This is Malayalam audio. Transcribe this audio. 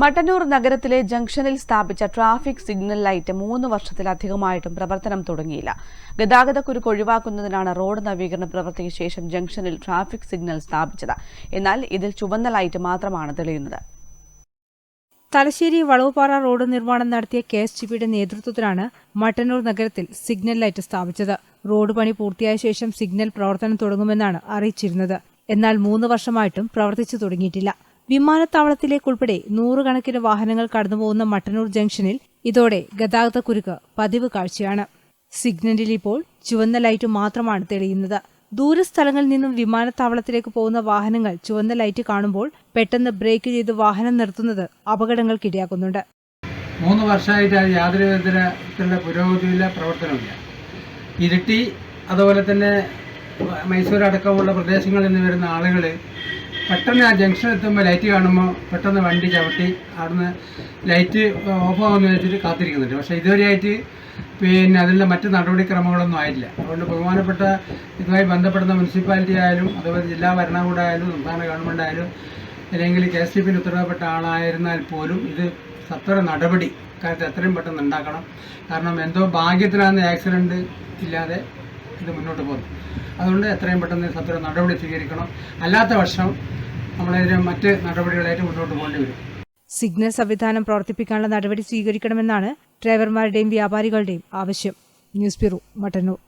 മട്ടന്നൂർ നഗരത്തിലെ ജംഗ്ഷനിൽ സ്ഥാപിച്ച ട്രാഫിക് സിഗ്നൽ ലൈറ്റ് മൂന്ന് വർഷത്തിലധികമായിട്ടും പ്രവർത്തനം തുടങ്ങിയില്ല. ഗതാഗതക്കുരുക്ക് ഒഴിവാക്കുന്നതിനാണ് റോഡ് നവീകരണ പ്രവൃത്തിക്ക് ശേഷം ജംഗ്ഷനിൽ ട്രാഫിക് സിഗ്നൽ സ്ഥാപിച്ചത്. എന്നാൽ ഇതിൽ ചുവന്ന ലൈറ്റ് മാത്രമാണ് തെളിയുന്നത്. തലശ്ശേരി വളവുപാറ റോഡ് നിർമ്മാണം നടത്തിയ കെ എസ് ജിപിയുടെ നേതൃത്വത്തിലാണ് മട്ടന്നൂർ നഗരത്തിൽ സിഗ്നൽ ലൈറ്റ് സ്ഥാപിച്ചത്. റോഡ് പണി പൂർത്തിയായ ശേഷം സിഗ്നൽ പ്രവർത്തനം തുടങ്ങുമെന്നാണ് അറിയിച്ചിരുന്നത്. എന്നാൽ മൂന്ന് വർഷമായിട്ടും പ്രവർത്തിച്ചു തുടങ്ങിയിട്ടില്ല. വിമാനത്താവളത്തിലേക്കുൾപ്പെടെ നൂറുകണക്കിന് വാഹനങ്ങൾ കടന്നുപോകുന്ന മട്ടന്നൂർ ജംഗ്ഷനിൽ ഇതോടെ ഗതാഗത ഗതാഗതക്കുരുക്ക് പതിവ് കാഴ്ചയാണ്. സിഗ്നലിൽ ഇപ്പോൾ ചുവന്ന ലൈറ്റ് മാത്രമാണ് തെളിയുന്നത്. ദൂരസ്ഥലങ്ങളിൽ നിന്നും വിമാനത്താവളത്തിലേക്ക് പോകുന്ന വാഹനങ്ങൾ ചുവന്ന ലൈറ്റ് കാണുമ്പോൾ പെട്ടെന്ന് ബ്രേക്ക് ചെയ്ത് വാഹനം നിർത്തുന്നത് അപകടങ്ങൾക്കിടയാക്കുന്നുണ്ട്. മൂന്ന് വർഷമായിട്ട് യാതൊരു വിധത്തിലുള്ള പുരോഗതിയില്ല പ്രവർത്തനമില്ല ഇരിട്ടി അതുപോലെ തന്നെ മൈസൂർ അടക്കമുള്ള പ്രദേശങ്ങളിൽ നിന്ന് വരുന്ന ആളുകൾ പെട്ടെന്ന് ആ ജംഗ്ഷൻ എത്തുമ്പോൾ ലൈറ്റ് കാണുമ്പോൾ പെട്ടെന്ന് വണ്ടി ചവിട്ടി അവിടുന്ന് ലൈറ്റ് ഓഫ് ആവുമെന്ന് വെച്ചിട്ട് കാത്തിരിക്കുന്നുണ്ട്. പക്ഷേ ഇതുവരെയായിട്ട് പിന്നെ അതിനുള്ള മറ്റ് നടപടിക്രമങ്ങളൊന്നും ആയില്ല അതുകൊണ്ട് ബഹുമാനപ്പെട്ട ഇതുമായി ബന്ധപ്പെടുന്ന മുനിസിപ്പാലിറ്റി ആയാലും അതുപോലെ ജില്ലാ ഭരണകൂടം ആയാലും സംസ്ഥാന ഗവൺമെന്റ് ആയാലും അല്ലെങ്കിൽ കെ എസ് ഡി പിന് ഉത്തരവാദപ്പെട്ട ആളായിരുന്നാൽ പോലും ഇത് സത്വര നടപടി കാര്യത്തിൽ എത്രയും പെട്ടെന്ന് ഉണ്ടാക്കണം. കാരണം എന്തോ ഭാഗ്യത്തിനാണ് ആക്സിഡന്റ് ഇല്ലാതെ ഇത് മുന്നോട്ട് പോകുന്നു. അതുകൊണ്ട് എത്രയും പെട്ടെന്ന് സത്വര നടപടി സ്വീകരിക്കണം. അല്ലാത്ത വർഷം നമ്മളതിന് മറ്റ് നടപടികളായിട്ട് മുന്നോട്ട് പോകേണ്ടി വരും. സിഗ്നൽ സംവിധാനം പ്രവർത്തിപ്പിക്കാനുള്ള നടപടി സ്വീകരിക്കണമെന്നാണ് ഡ്രൈവർമാരുടെയും വ്യാപാരികളുടെയും ആവശ്യം. News bureau Mattannur.